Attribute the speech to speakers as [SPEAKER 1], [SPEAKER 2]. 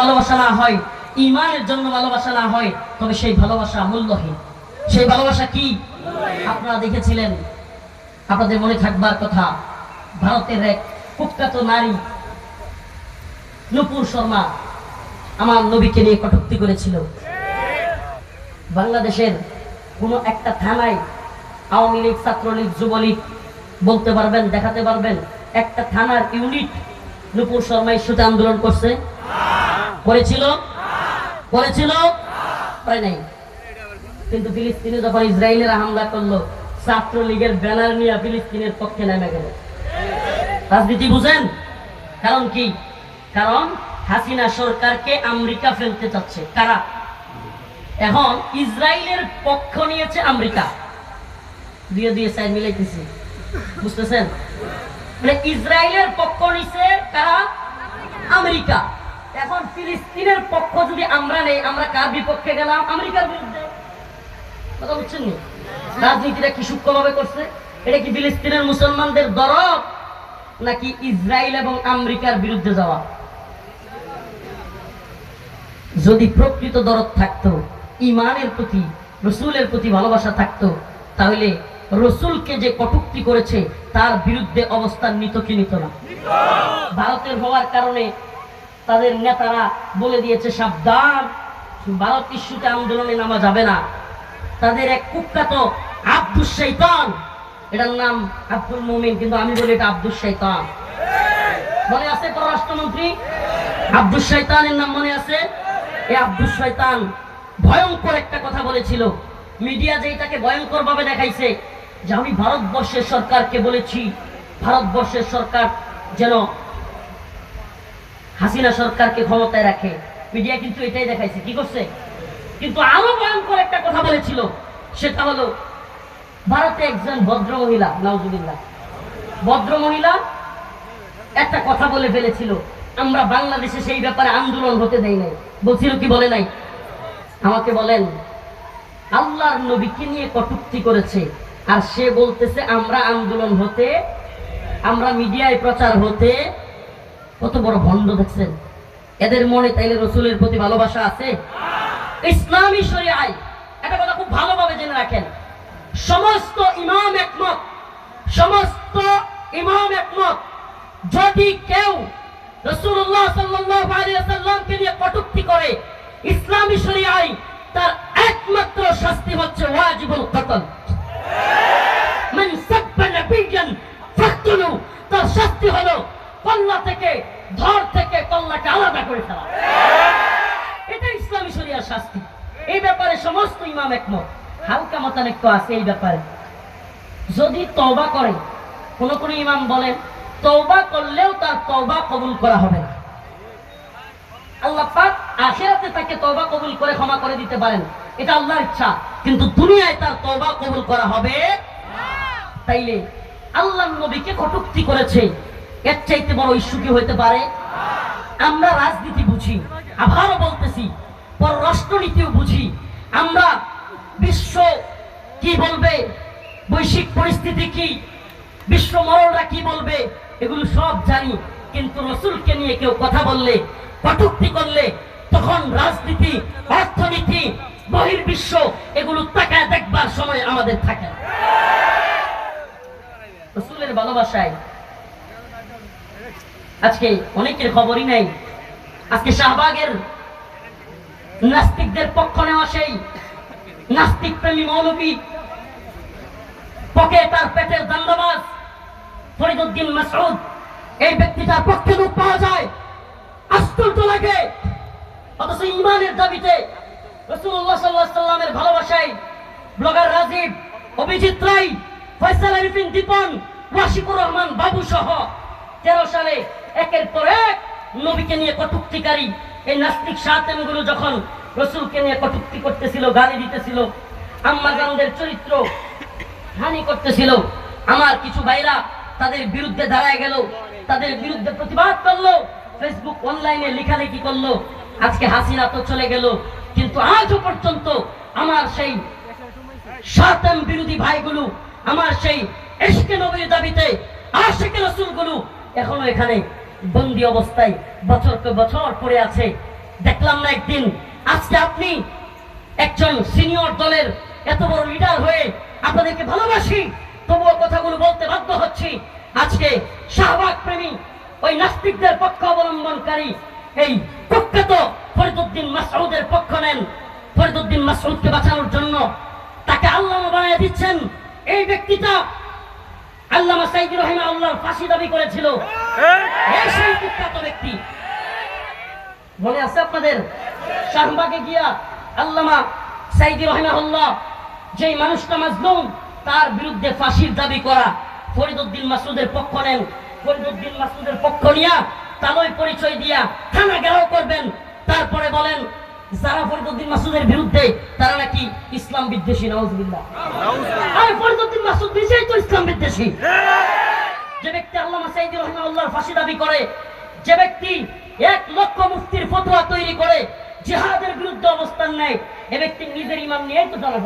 [SPEAKER 1] ভালোবাসা না হয়, ইমানের জন্য ভালোবাসা না হয়, তবে সেই ভালোবাসা মূল্যহীন। সেই ভালোবাসা কি? আপনারা দেখেছিলেন, আপনাদের মনে থাকবার কথা, ভারতের এক কুখ্যাত নারী, নুপুর শর্মা, আমার নবীকে নিয়ে কটূক্তি করেছিল। বাংলাদেশের কোনো একটা থানায় আওয়ামী লীগ, ছাত্রলীগ, যুবলীগ বলতে পারবেন, দেখাতে পারবেন, একটা থানার ইউনিট নুপুর শর্মা ইস্যুতে আন্দোলন করছে। করেছিল করেছিল কিন্তু ফিলিস্তিনে যখন ইসরায়েলের হামলা করল, ছাত্রলীগের ব্যানার নিয়ে ফিলিস্তিনের পক্ষে নেমে গেল। রাজনীতি বুঝেন? কারণ কি? কারণ হাসিনা সরকারকে আমেরিকা ফেলতে চাচ্ছে। কারা? এখন ইসরায়েলের পক্ষ নিয়েছে আমেরিকা। দুয়ে দুয়ে সাইড মিলাইতেছি। বুঝতেছেন? মানে ইসরায়েলের পক্ষ নিছে কারা? আমেরিকা। ফিলিস্তিনের পক্ষ যদি আমরা নেই, আমরা কার বিপক্ষে গেলাম? আমেরিকার বিরুদ্ধে। কথা বুঝছেন নি? রাজনীতিটা কি সূক্ষ্মভাবে করছে? এটা কি ফিলিস্তিনের মুসলমানদের দরদ, নাকি ইসরায়েল এবং আমেরিকার বিরুদ্ধে যাওয়া? যদি প্রকৃত দরদ থাকতো, ইমানের প্রতি, রসুলের প্রতি ভালোবাসা থাকতো, তাহলে রসুলকে যে কটুক্তি করেছে, তার বিরুদ্ধে অবস্থান নিত কি নিত না। ভারতের হওয়ার কারণে তাদের নেতারা বলে দিয়েছে, সাবধান, ভারত ইস্যুতে আন্দোলনে নামা যাবে না। তাদের এক কুখ্যাত আব্দুল শৈতান, এটার নাম আব্দুল মুমিন, কিন্তু আমি বলি এটা আব্দুল শৈতান। মনে আছে পররাষ্ট্রমন্ত্রী আব্দুল শৈতানের নাম মনে আছে? এই আব্দুল শৈতান ভয়ঙ্কর একটা কথা বলেছিল। মিডিয়া যেটাকে ভয়ঙ্কর ভাবে দেখাইছে, যে আমি ভারতবর্ষের সরকারকে বলেছি, ভারতবর্ষের সরকার যেন হাসিনা সরকারকে ক্ষমতায় রাখে। মিডিয়া কিন্তু এটাই দেখাইছে। কি করছে? কিন্তু আরও ভয়ঙ্কর একটা কথা বলেছিল। সেটা হলো, ভারতে একজন ভদ্র মহিলা, নাউজুবিল্লাহ। ভদ্র মহিলা একটা কথা বলে ফেলেছিল, আমরা বাংলাদেশে সেই ব্যাপারে আন্দোলন হতে দেই নাই। বলছিল কি, বলে নাই? আমাকে বলেন, আল্লাহর নবীকে নিয়ে কটুক্তি করেছে, আর সে বলতেছে, আমরা আন্দোলন হতে, আমরা মিডিয়ায় প্রচার হতে কত বড় ভণ্ড দেখছেন? এদের মনে তাইলে রসুলের প্রতি ভালোবাসা আছে? ইসলামী শরিয়ায় একটা কথা খুব ভালোভাবে জেনে রাখেন। সমস্ত ইমাম একমত, সমস্ত ইমাম একমত, যদি কেউ রসুল্লাহ নিয়ে কটূক্তি করে, ইসলামী শরিয়ায় তার একমাত্র শাস্তি হচ্ছে ওয়াজিবুল কতল মান সাব্বা নাবিয়ান ফাকতুলু তার শাস্তি হলো কল্লা থেকে ধর থেকে কল্লাকে আলাদা করে ফেলা এটা ইসলামী শরিয়ার শাস্তি এই ব্যাপারে সমস্ত ইমাম একমত। হালকা মতানৈক্য আছে এই ব্যাপারে। যদি তওবা করে, কোন কোন ইমাম বলেন, তওবা করলেও তার তওবা কবুল করা হবে না। আল্লাহ পাক আখিরাতে তাকে তওবা কবুল করে ক্ষমা করে দিতে পারেন। এটা আল্লাহর ইচ্ছা। কিন্তু দুনিয়ায় তার তওবা কবুল করা হবে তাইলে আল্লাহ নবীকে কটূক্তি করেছে। এর চাইতে বড় ইস্যু কি হইতে পারে? আমরা রাজনীতি বুঝি, আবারও বলতেছি, পররাষ্ট্রনীতিও বুঝি। আমরা বিশ্ব কি বলবে? বৈশ্বিক পরিস্থিতি কি? বিশ্ব মরণরা কি বলবে? এগুলো সব জানি। কিন্তু রসুলকে নিয়ে কেউ কথা বললে, কটূক্তি করলে, তখন রাজনীতি, অর্থনীতি, বহির্বিশ্ব, এগুলো তাকায় দেখবার সময় আমাদের থাকে রসুলের ভালোবাসায় আজকে অনেকের খবরই নাই। আজকে শাহবাগের নাস্তিকদের পক্ষ নেওয়া সেই নাস্তিক প্রেমী মৌলবী পকে তার পেটের দান্ডবাজ ফরিদুদ্দিন মাসউদ। এই ব্যক্তিটার পক্ষে রূপ পাওয়া যায় আশ্চর্য লাগে অথচ ইমানের দাবিতে রসুল্লাহ সাল্লাহ সাল্লামের ভালোবাসায় ব্লগার রাজীব, অভিজিৎ রাই ফয়সাল আরিফিন দীপন, ওয়াশিকুর রহমান বাবু সহ তেরো সালে একের পর এক নবীকে নিয়ে কটুক্তিকারী এই নাস্তিক সাতেমগুলো যখন রসুলকে নিয়ে কটুক্তি করতেছিল, গালি দিতেছিল, আম্মা জানদের চরিত্র হানি করতেছিল, আমার কিছু ভাইরা তাদের বিরুদ্ধে দাঁড়ায় গেল, তাদের বিরুদ্ধে প্রতিবাদ করল ফেসবুক অনলাইনে লেখালেখি করল, আজকে হাসিনা তো চলে গেল, কিন্তু আজও পর্যন্ত আমার সেই সাতেম বিরোধী ভাইগুলো, আমার সেই এসকে নবীর দাবিতে আশেকে রসুলগুলো এখনও এখানে বন্দি অবস্থায় বছর পর বছর পড়ে আছে। দেখলাম না একদিন, আজকে আপনি একজন সিনিয়র দলের এত বড় লিডার হয়ে আপনাদেরকে ভালোবাসি, তবুও কথাগুলো বলতে বাধ্য হচ্ছি। আজকে শাহবাগ প্রেমী ওই নাস্তিকদের পক্ষ অবলম্বনকারী এই প্রখ্যাত ফরিদুদ্দিন মাসউদের পক্ষ নেন। ফরিদুদ্দিন মাসউদকে বাঁচানোর জন্য তাকে আল্লাহ বানিয়ে দিচ্ছেন। এই ব্যক্তিটা আল্লামা সাইদি রহিমা আল্লাহর ফাঁসি দাবি করেছিল। এই সেই কুখ্যাত ব্যক্তি। মনে আছে আপনাদের? শাহবাগে গিয়া আল্লামা সাইদি রহিমাহুল্লাহ যেই মানুষটা মাজলুম তার বিরুদ্ধে ফাঁসির দাবি করা। ফরিদুদ্দিন মাসুদের পক্ষ নেন। ফরিদুদ্দিন মাসুদের পক্ষ নিয়া তালই পরিচয় দিয়া থানা ঘেরাও করবেন। তারপরে বলেন যারা ফরিদুদ্দিন মাসুদের বিরুদ্ধে তারা নাকি ইসলাম বিদ্বেষী নওয়াজবিল্লাহ আরে ফরিদুদ্দিন মাসুদ নিজেই তো ইসলাম বিদ্বেষী। যে ব্যক্তি আল্লামা সাইদি রহমাউল্লাহর ফাঁসি দাবি করে যে ব্যক্তি এক লক্ষ মুফতির ফতোয়া তৈরি করে জিহাদের বিরুদ্ধে অবস্থান নেয় এ ব্যক্তি নিজের ইমাম নিয়েই তো যায়